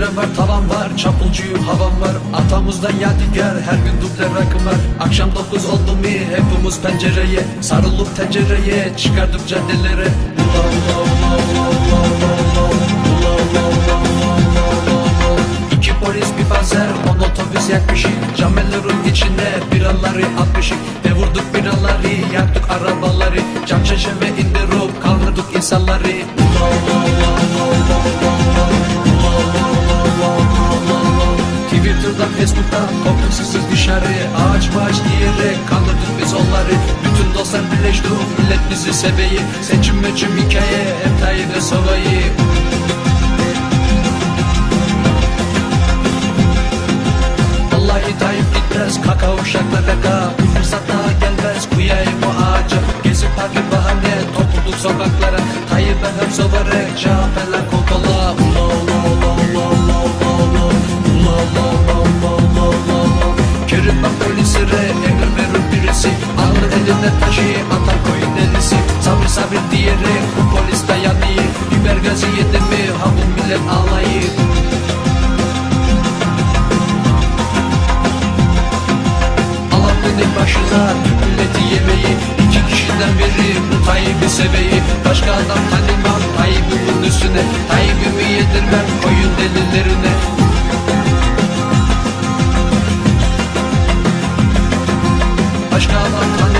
Pencerem var, tavan var, çapulcuyum, havam var. Atamızdan yadigar, her gün duble rakım var. Akşam dokuz oldu mi hepimiz pencereye Sarılıp tencereye, çıkardık caddelere. Allah Allah Allah Allah Allah Allah Allah Allah Allah İki polis bir bazer, on otobüs yakmışık Camellerin içine biraları atmışık. Ve vurduk biraları Twitter'dan Facebook'tan koptuk sızsız dışarı. Ağaç bağaç diyerek kandırdık biz onları. Bütün dostlar birleşti millet bizi seveyi Seçim meçim hikaye hep Tayyip'e sovayı Vallahi Tayyip gitmez kaka uşakla kaka. Bu fırsat daha gelmez kuyayım o ağaca. Gezip parkı bahane topulduk sokaklara. Tayyip'e hep sovarek CHP'ler Eline taşı atar koyun delisi Sabır sabır diyerek bu polis dayanıyor. Biber gazı yedi mi ha bu millet ağlayır. Allah benim başına milleti yemeği iki kişiden biri bu Tayyip'i seveyi. Başka adam tanımam Tayyip'imin üstüne. Tayyip'imi yedirmem koyun delilerine. Başka adam tanımam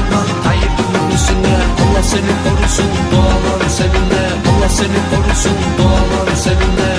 üstüne Allah seni korusun duaları seninle Allah seni korusun